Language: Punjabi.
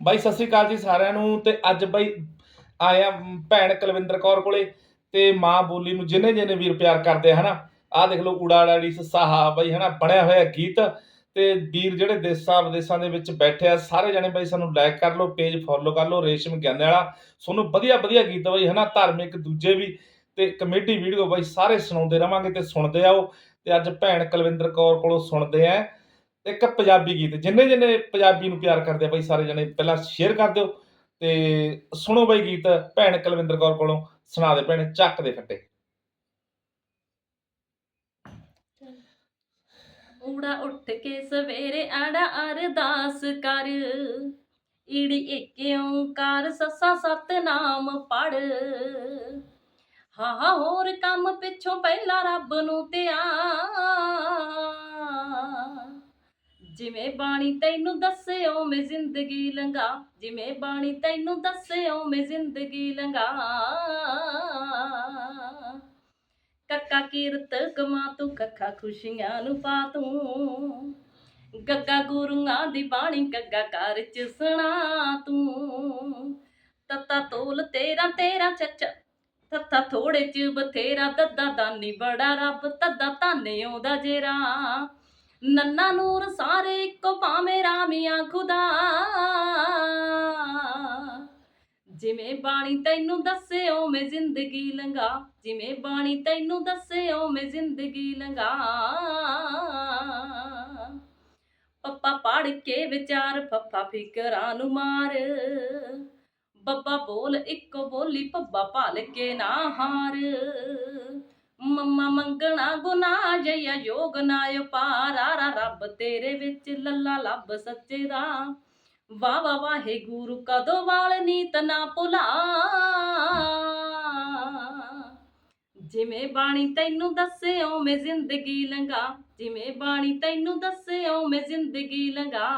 ਬਾਈ, ਸਤਿ ਸ੍ਰੀ ਅਕਾਲ ਜੀ ਸਾਰਿਆਂ ਨੂੰ ਤੇ ਅੱਜ ਬਾਈ ਆਇਆ ਭੈਣ ਕੁਲਵਿੰਦਰ ਕੌਰ ਕੋਲੇ ਤੇ ਮਾਂ ਬੋਲੀ ਨੂੰ ਜਿਨੇ ਜਿਨੇ ਵੀਰ ਪਿਆਰ ਕਰਦੇ ਆ, ਹਨਾ? ਆਹ ਦੇਖ ਲਓ ਊੜਾੜਾੜੀ ਸਸਾਹਾ ਬਾਈ, ਹਨਾ? ਬਣਿਆ ਹੋਇਆ ਗੀਤ ਤੇ ਵੀਰ ਜਿਹੜੇ ਦੇਸਾਂ ਵਿਦੇਸ਼ਾਂ ਦੇ ਵਿੱਚ ਬੈਠੇ ਆ, ਸਾਰੇ ਜਣੇ ਬਾਈ ਸਾਨੂੰ ਲਾਈਕ ਕਰ ਲਓ ਪੇਜ ਫੋਲੋ ਕਰ ਲਓ, ਰੇਸ਼ਮ ਗਿਆਨੇ ਵਾਲਾ। ਤੁਹਾਨੂੰ ਵਧੀਆ ਵਧੀਆ ਗੀਤ ਬਾਈ, ਹਨਾ? ਧਾਰਮਿਕ ਦੂਜੇ ਵੀ ਤੇ ਕਮੇਡੀ ਵੀਡੀਓ ਬਾਈ ਸਾਰੇ ਸੁਣਾਉਂਦੇ ਰਵਾਂਗੇ ਤੇ ਸੁਣਦੇ ਆਓ। ਤੇ ਅੱਜ ਭੈਣ ਕੁਲਵਿੰਦਰ ਕੌਰ ਕੋਲੋਂ ਸੁਣਦੇ ਆ। ਇੱਕ ਪੰਜਾਬੀ ਗੀਤ, ਜਿੰਨੇ ਜਿੰਨੇ ਪੰਜਾਬੀ ਨੂੰ ਪਿਆਰ ਕਰਦੇ ਆ ਬਾਈ ਸਾਰੇ ਜਣੇ, ਪਹਿਲਾਂ ਸ਼ੇਅਰ ਕਰ ਦਿਓ ਤੇ ਸੁਣੋ ਬਾਈ ਗੀਤ, ਭੈਣ ਕੁਲਵਿੰਦਰ ਕੌਰ ਕੋਲੋਂ, ਸੁਣਾ ਦੇ ਭੈਣੇ, ਚੱਕ ਦੇ ਫੱਟੇ। ਊੜਾ ਉੱਠ ਕੇ ਸਵੇਰੇ ਆੜਾ ਅਰਦਾਸ ਕਰ, ਈੜੀ ਏਕ ਓੰਕਾਰ ਸੱਸਾ ਸਤਨਾਮ ਪੜ। ਹਾਂ ਹੋਰ ਕੰਮ ਪਿੱਛੋਂ ਪਹਿਲਾਂ ਰੱਬ ਨੂੰ ਧਿਆਨ ਜਿਵੇਂ ਬਾਣੀ ਤੈਨੂੰ ਦੱਸੇ ਓਵੇਂ ਜ਼ਿੰਦਗੀ ਲੰਘਾ, ਜਿਵੇਂ ਬਾਣੀ ਤੈਨੂੰ ਦੱਸੇ ਓਵੇਂ ਜ਼ਿੰਦਗੀ ਲੰਘਾ। ਕੱਕਾ ਕੀਰਤ ਕਮਾ ਤੂੰ ਕੱਖਾ ਖੁਸ਼ੀਆਂ ਨੂੰ ਪਾ ਤੂੰ। ਗੱਗਾ ਗੁਰੂਆਂ ਦੀ ਬਾਣੀ ਗੱਗਾ ਕਰ ਚ ਸੁਣਾ ਤੂੰ। ਤਤਾ ਤੋਲ ਤੇਰਾ ਤੇਰਾ ਚੱਚਾ। ਤਤਾ ਥੋੜੇ ਚ ਬਥੇਰਾ, ਦੱਦਾ ਦਾਨੀ ਬੜਾ ਰੱਬ, ਤੱਦਾ ਤਾਨੇ ਆਉਂਦਾ ਜੇਰਾ। ਨੰਨਾ ਨੂਰ ਸਾਰੇ ਇੱਕੋ ਭਾਵੇਂ ਰਾਮੀਆਂ ਖੁਦਾ। ਜਿਵੇਂ ਬਾਣੀ ਤੈਨੂੰ ਦੱਸੇ ਓਵੇਂ ਜ਼ਿੰਦਗੀ ਲੰਘਾ, ਜਿਵੇਂ ਬਾਣੀ ਤੈਨੂੰ ਦੱਸੇ ਓਵੇਂ ਜ਼ਿੰਦਗੀ ਲੰਘਾ। ਪੱਪਾ ਪੜ ਕੇ ਵਿਚਾਰ ਫੱਫਾ ਫਿਕਰਾਂ ਨੂੰ ਮਾਰ। ਬੱਬਾ ਬੋਲ, ਇੱਕੋ ਬੋਲੀ, ਪੱਬਾ ਭਾਲ ਕੇ ਨਾ ਹਾਰ। ਮੰਮਾ ਮੰਗਣਾ ਗੁਨਾਹ ਜਈਆ ਯੋਗ ਨਾ ਪਾਰਾ ਰੱਬ ਤੇਰੇ ਵਿੱਚ ਲੱਲਾ ਲੱਭ ਸੱਚੇ ਦਾ। ਵਾ ਵਾ ਵਾਹਿਗੁਰੂ ਕਦੋਂ ਵਾਲ ਨੀਤ ਨਾ ਭੁਲਾ। ਜਿਵੇਂ ਬਾਣੀ ਤੈਨੂੰ ਦੱਸੇ ਓਵੇਂ ਜ਼ਿੰਦਗੀ ਲੰਘਾ, ਜਿਵੇਂ ਬਾਣੀ ਤੈਨੂੰ ਦੱਸੇ ਓਵੇਂ ਜ਼ਿੰਦਗੀ ਲੰਘਾ।